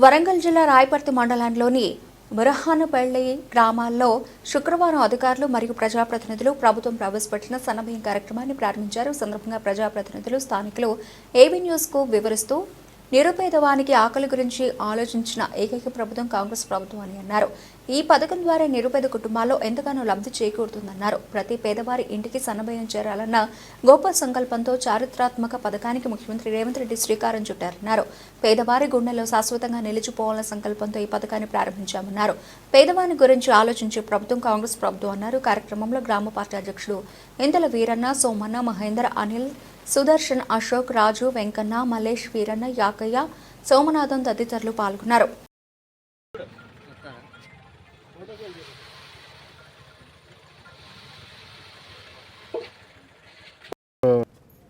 వరంగల్ జిల్లా రాయపర్తి మండలంలోని బురహానపల్లి గ్రామాల్లో శుక్రవారం అధికారులు మరియు ప్రజాప్రతినిధులు ప్రభుత్వం ప్రవేశపెట్టిన సన్నభయం కార్యక్రమాన్ని ప్రారంభించారు. సందర్భంగా ప్రజాప్రతినిధులు స్థానికులు ఏబీ న్యూస్కు వివరిస్తూ నిరుపేదవానికి ఆకలి గురించి ఆలోచించిన ఏకైక ప్రభుత్వం కాంగ్రెస్ ప్రభుత్వం అని అన్నారు. ఈ పథకం ద్వారా నిరుపేద కుటుంబాల్లో ఎంతగానో లబ్ధి చేకూరుతుందన్నారు. ప్రతి పేదవారి ఇంటికి సన్నభయం చేరాలన్న గొప్ప సంకల్పంతో చారిత్రాత్మక పథకానికి ముఖ్యమంత్రి రేవంత్ రెడ్డి శ్రీకారం చుట్టారన్నారు. పేదవారి గుండెల్లో శాశ్వతంగా నిలిచిపోవాలన్న సంకల్పంతో ఈ పథకాన్ని ప్రారంభించామన్నారు. పేదవారిని గురించి ఆలోచించే ప్రభుత్వం కాంగ్రెస్ ప్రభుత్వం అన్నారు. కార్యక్రమంలో గ్రామ పార్టీ అధ్యక్షుడు ఇంతల వీరన్న సోమన్న మహేందర్ అనిల్ సుదర్శన్ అశోక్ రాజు వెంకన్న మలేష్ వీరన్న యాకయ్య సోమనాథం తదితరులు పాల్గొన్నారు.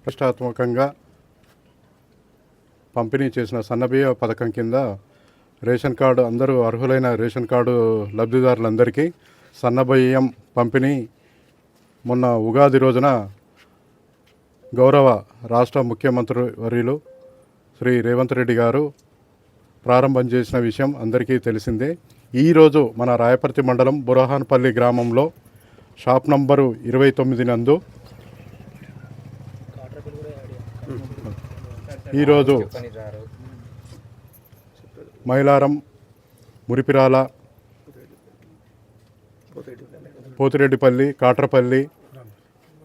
ప్రతిష్టాత్మకంగా పంపిణీ చేసిన సన్నబియ్య పథకం కింద రేషన్ కార్డు అందరూ అర్హులైన రేషన్ కార్డు లబ్ధిదారులందరికీ సన్నబియ్యం పంపిణీ మొన్న ఉగాది రోజున గౌరవ రాష్ట్ర ముఖ్యమంత్రి వర్యులు శ్రీ రేవంత్ రెడ్డి గారు ప్రారంభం చేసిన విషయం అందరికీ తెలిసిందే. ఈరోజు మన రాయపర్తి మండలం బురహాన్పల్లి గ్రామంలో షాప్ నంబరు ఇరవై తొమ్మిది నందు ఈరోజు మైలారం మురిపిరాల పోతిరెడ్డిపల్లి కాట్రపల్లి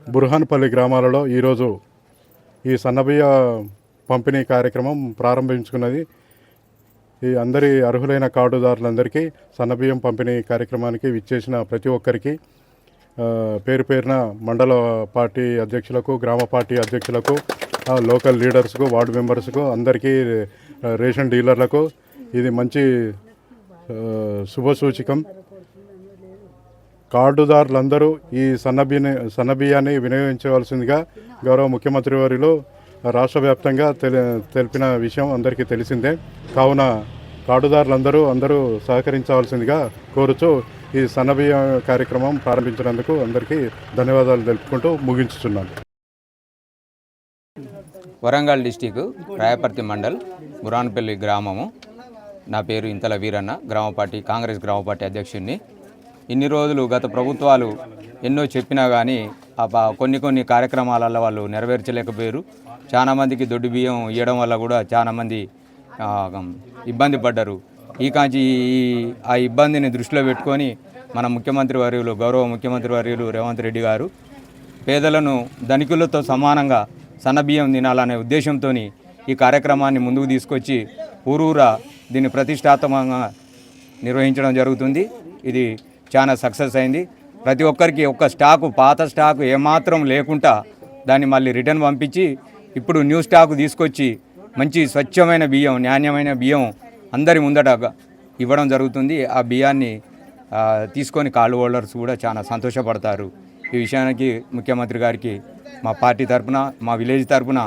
బుర్హాన్పల్లి గ్రామాలలో ఈరోజు ఈ సన్నబియ్య పంపిణీ కార్యక్రమం ప్రారంభించుకున్నది. ఈ అందరి అర్హులైన కార్డుదారులందరికీ సన్నబియ్యం పంపిణీ కార్యక్రమానికి విచ్చేసిన ప్రతి ఒక్కరికి పేరు పేరున మండల పార్టీ అధ్యక్షులకు గ్రామ పార్టీ అధ్యక్షులకు లోకల్ లీడర్స్కు వార్డు మెంబర్స్కు అందరికీ రేషన్ డీలర్లకు ఇది మంచి శుభసూచకం. కార్డుదారులందరూ ఈ సన్నబియ్య సన్నబియ్యాన్ని వినియోగించవలసిందిగా గౌరవ ముఖ్యమంత్రి వారిలో రాష్ట్ర వ్యాప్తంగా తెలి తెలిపిన విషయం అందరికీ తెలిసిందే. కావున కార్డుదారులందరూ అందరూ సహకరించవలసిందిగా కోరుచూ ఈ సన్నబియ్య కార్యక్రమం ప్రారంభించినందుకు అందరికీ ధన్యవాదాలు తెలుపుకుంటూ ముగించుతున్నాను వరంగల్ డిస్టిక్ రాయపర్తి మండల్ బురాన్పల్లి గ్రామము. నా పేరు ఇంతల వీరన్న గ్రామ పార్టీ కాంగ్రెస్ గ్రామ పార్టీ అధ్యక్షుడిని. ఇన్ని రోజులు గత ప్రభుత్వాలు ఎన్నో చెప్పినా కానీ ఆ ప- కొన్ని కొన్ని కార్యక్రమాలలో వాళ్ళు నెరవేర్చలేకపోయారు. చాలా మందికి దొడ్డు బియ్యం ఇవ్వడం వల్ల కూడా చాలామంది ఇబ్బంది పడ్డారు. ఈ కాంచి ఈ- ఆ ఇబ్బందిని దృష్టిలో పెట్టుకొని మన ముఖ్యమంత్రి వర్యులు గౌరవ ముఖ్యమంత్రి వర్యులు రేవంత్ రెడ్డి గారు పేదలను ధనికులతో సమానంగా సన్నబియ్యం తినాలనే ఉద్దేశంతో ఈ కార్యక్రమాన్ని ముందుకు తీసుకొచ్చి ఊరూరా దీన్ని ప్రతిష్టాత్మకంగా నిర్వహించడం జరుగుతుంది. ఇది చాలా సక్సెస్ అయింది. ప్రతి ఒక్కరికి ఒక్క స్టాకు పాత స్టాకు ఏమాత్రం లేకుండా దాన్ని మళ్ళీ రిటర్న్ పంపించి ఇప్పుడు న్యూ స్టాకు తీసుకొచ్చి మంచి స్వచ్ఛమైన బియ్యం నాణ్యమైన బియ్యం అందరి ముందట ఇవ్వడం జరుగుతుంది. ఆ బియ్యాన్ని తీసుకొని కాళ్ళు హోల్డర్స్ కూడా చాలా సంతోషపడతారు. ఈ విషయానికి ముఖ్యమంత్రి గారికి మా పార్టీ తరపున మా విలేజ్ తరపున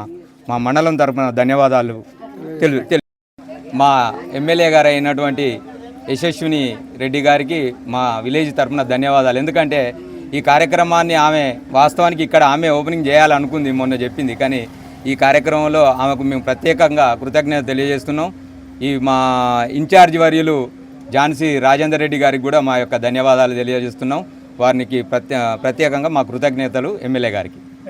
మా మండలం తరపున ధన్యవాదాలు తెలు తెలు మా ఎమ్మెల్యే గారు అయినటువంటి యశస్విని రెడ్డి గారికి మా విలేజ్ తరపున ధన్యవాదాలు. ఎందుకంటే ఈ కార్యక్రమాన్ని ఆమె వాస్తవానికి ఇక్కడ ఆమె ఓపెనింగ్ చేయాలనుకుంది మొన్న చెప్పింది. కానీ ఈ కార్యక్రమంలో ఆమెకు మేము ప్రత్యేకంగా కృతజ్ఞత తెలియజేస్తున్నాం. ఈ మా ఇన్ఛార్జ్ వర్యులు ఝాన్సీ రాజేందర్ రెడ్డి గారికి కూడా మా యొక్క ధన్యవాదాలు తెలియజేస్తున్నాం. వారికి ప్రత్యే ప్రత్యేకంగా మా కృతజ్ఞతలు ఎమ్మెల్యే గారికి.